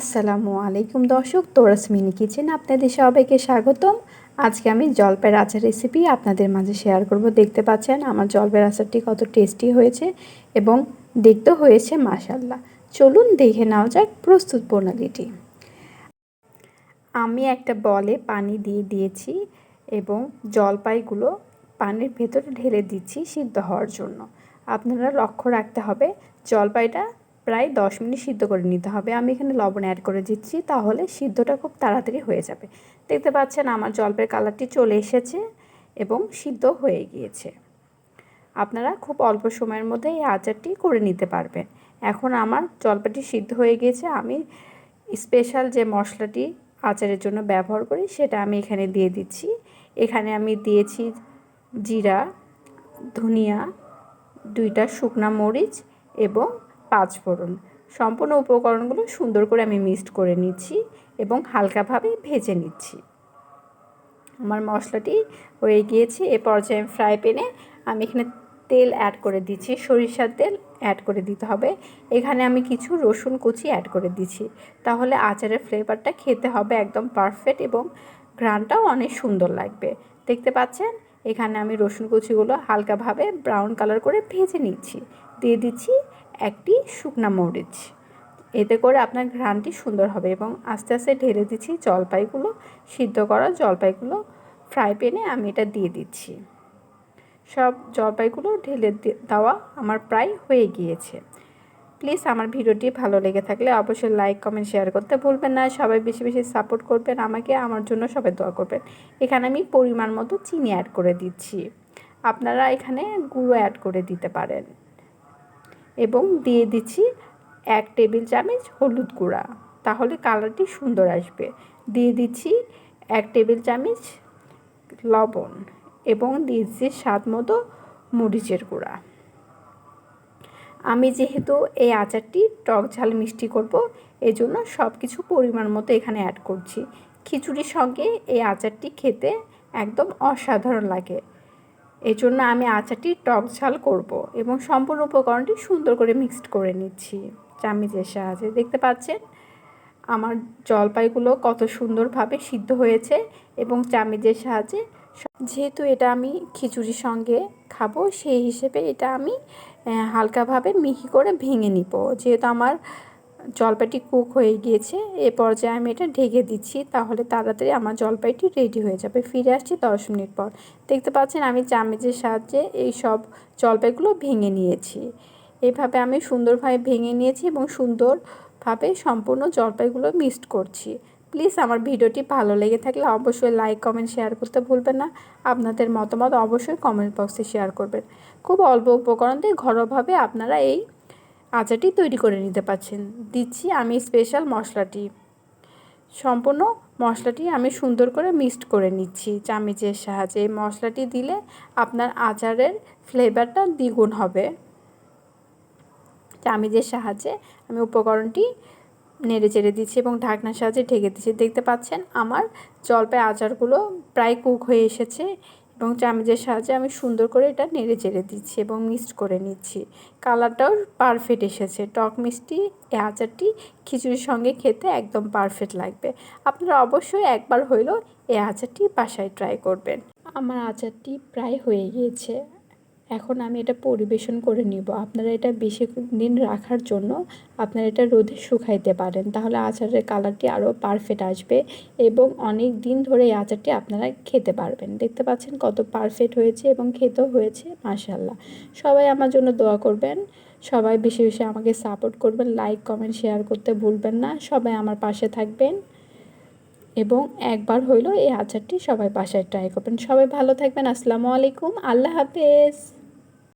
আসসালামু আলাইকুম দর্শক, তোরাস মিনি কিচেন আপনাদের সবাইকে স্বাগতম। আজকে আমি জলপাইয়ের আচার রেসিপি আপনাদের মাঝে শেয়ার করব। দেখতে পাচ্ছেন আমার জলপাইয়ের আচারটি কত টেস্টি হয়েছে এবং দেখতে হয়েছে মাশাল্লাহ চলুন দেখে নেওয়া যাক প্রস্তুত প্রণালীটি। আমি একটা বলে পানি দিয়ে দিয়েছি এবং জলপাইগুলো পানির ভেতরে ঢেলে দিচ্ছি সিদ্ধ হওয়ার জন্য। আপনারা লক্ষ্য রাখতে হবে, জলপাইটা প্রায় দশ মিনিট সিদ্ধ করে নিতে হবে। আমি এখানে লবণ অ্যাড করে দিচ্ছি, তাহলে সিদ্ধটা খুব তাড়াতাড়ি হয়ে যাবে। দেখতে পাচ্ছেন আমার জলপাইয়ের কালারটি চলে এসেছে এবং সিদ্ধ হয়ে গিয়েছে। আপনারা খুব অল্প সময়ের মধ্যে এই আচারটি করে নিতে পারবেন। এখন আমার জলপাটি সিদ্ধ হয়ে গিয়েছে। আমি স্পেশাল যে মশলাটি আচারের জন্য ব্যবহার করি, সেটা আমি এখানে দিয়ে দিচ্ছি। এখানে আমি দিয়েছি জিরা, ধনিয়া, দুইটা শুকনা মরিচ এবং পাঁচ ফোড়ন। সম্পূর্ণ উপকরণগুলো সুন্দর করে আমি মিক্সড করে নিচ্ছি এবং হালকাভাবে ভেজে নিচ্ছি। আমার মশলাটি হয়ে গিয়েছে, এ পর্যায়ে ফ্রাই প্যানে আমি এখানে তেল অ্যাড করে দিচ্ছি, সরিষার তেল অ্যাড করে দিতে হবে। এখানে আমি কিছু রসুন কুচি অ্যাড করে দিচ্ছি। তাহলে আচারের ফ্লেভারটা খেতে হবে একদম পারফেক্ট এবং ঘ্রানটাও অনেক সুন্দর লাগবে। দেখতে পাচ্ছেন? এখানে আমি রসুন কুচিগুলো হালকাভাবে ব্রাউন কালার করে ভেজে নিচ্ছি। দিয়ে দিচ্ছি একটি শুকনা মরিচ। এতে করে আপনার ঘ্রানটি সুন্দর হবে এবং আস্তে আস্তে ঢেলে দিচ্ছি জলপাইগুলো, সিদ্ধ করা জলপাইগুলো ফ্রাই প্যানে আমি এটা দিয়ে দিচ্ছি। সব জলপাইগুলো ঢেলে দেওয়া আমার প্রায় হয়ে গিয়েছে। প্লিজ আমার ভিডিওটি ভালো লেগে থাকলে অবশ্যই লাইক, কমেন্ট, শেয়ার করতে ভুলবেন না। সবাই বেশি বেশি সাপোর্ট করবেন আমাকে, আমার জন্য সবাই দোয়া করবেন। এখানে আমি পরিমাণ মতো চিনি অ্যাড করে দিচ্ছি। আপনারা এখানে গুঁড়ো অ্যাড করে দিতে পারেন। এবং দিয়ে দিচ্ছি এক টেবিল চামচ হলুদ গুঁড়া। তাহলে কালারটি সুন্দর আসবে। দিয়ে দিচ্ছি এক টেবিল চামচ লবণ এবং দিয়ে দিচ্ছি স্বাদ মতো মরিচের গুঁড়া। আমি যেহেতু এই আচারটি টক ঝাল মিষ্টি করব এই জন্য সব কিছু পরিমাণ মতো এখানে অ্যাড করছি। খিচুড়ির সঙ্গে এই আচারটি খেতে একদম অসাধারণ লাগে। এই জন্য আমি আচারটি টক ঝাল করব এবং সম্পূর্ণ উপকরণটি সুন্দর করে মিক্সড করে নিচ্ছি। চামিচের সাহায্যে দেখতে পাচ্ছেন? আমার জলপাইগুলো কত সুন্দরভাবে সিদ্ধ হয়েছে এবং চামিচের সাহায্যে যেহেতু এটা আমি খিচুড়ির সঙ্গে খাব, সেই হিসেবে এটা আমি হালকাভাবে মিহি করে ভেঙে নিব। যেহেতু আমার জলপাইটি কুক হয়ে গিয়েছে। এ পর্যায়ে আমি এটা ঢেকে দিচ্ছি, তাহলে তাড়াতাড়ি আমার জলপাইটি রেডি হয়ে যাবে। ফিরে আসছি দশ মিনিট পর। দেখতে পাচ্ছেন আমি চামচের সাহায্যে এই সব জলপাইগুলো ভেঙে নিয়েছি। এভাবে আমি সুন্দরভাবে ভেঙে নিয়েছি এবং সুন্দরভাবে সম্পূর্ণ জলপাইগুলো মিক্সড করছি। প্লিজ আমার ভিডিওটি ভালো লেগে থাকলে অবশ্যই লাইক, কমেন্ট, শেয়ার করতে ভুলবেন না। আপনাদের মতামত অবশ্যই কমেন্ট বক্সে শেয়ার করবেন। খুব অল্প উপকরণ দিয়ে ঘরোয়াভাবে আপনারা এই আচারটি তৈরি করে নিতে পারছেন। দিচ্ছি আমি স্পেশাল মশলাটি। সম্পূর্ণ মশলাটি আমি সুন্দর করে মিক্সড করে নিচ্ছি চামিচের সাহায্যে। এই মশলাটি দিলে আপনার আচারের ফ্লেভারটা দ্বিগুণ হবে। চামিচের সাহায্যে আমি উপকরণটি নেড়ে চেড়ে দিচ্ছি এবং ঢাকনার সাহায্যে ঢেকে দিচ্ছি। দেখতে পাচ্ছেন আমার জলপাই আচারগুলো প্রায় কুক হয়ে এসেছে। এবং চামচের সাহায্যে আমি সুন্দর করে এটা নেড়ে চেড়ে দিচ্ছি এবং মিক্সড করে নিচ্ছি। কালারটাও পারফেক্ট এসেছে। টক মিষ্টি এ আচারটি খিচুড়ির সঙ্গে খেতে একদম পারফেক্ট লাগবে। আপনারা অবশ্যই একবার হইলেও এ আচারটি বাসায় ট্রাই করবেন। আমার আচারটি প্রায় হয়ে গিয়েছে। এখন আমি এটা পরিবেশন করে নিব। আপনারা এটা বেশি দিন রাখার জন্য আপনারা এটা রোদে শুকাইতে পারেন। তাহলে আচারের কালারটি আরও পারফেক্ট আসবে এবং অনেক দিন ধরে এই আচারটি আপনারা খেতে পারবেন। দেখতে পাচ্ছেন কত পারফেক্ট হয়েছে এবং খেতেও হয়েছে মাশাল্লাহ সবাই আমার জন্য দোয়া করবেন। সবাই বেশি বেশি আমাকে সাপোর্ট করবেন। লাইক কমেন্ট শেয়ার করতে ভুলবেন না। সবাই আমার পাশে থাকবেন এবং একবার হইল এই আচারটি সবাই বাসায় ট্রাই করবেন। সবাই ভালো থাকবেন। আসসালামু আলাইকুম। আল্লাহ হাফেজ।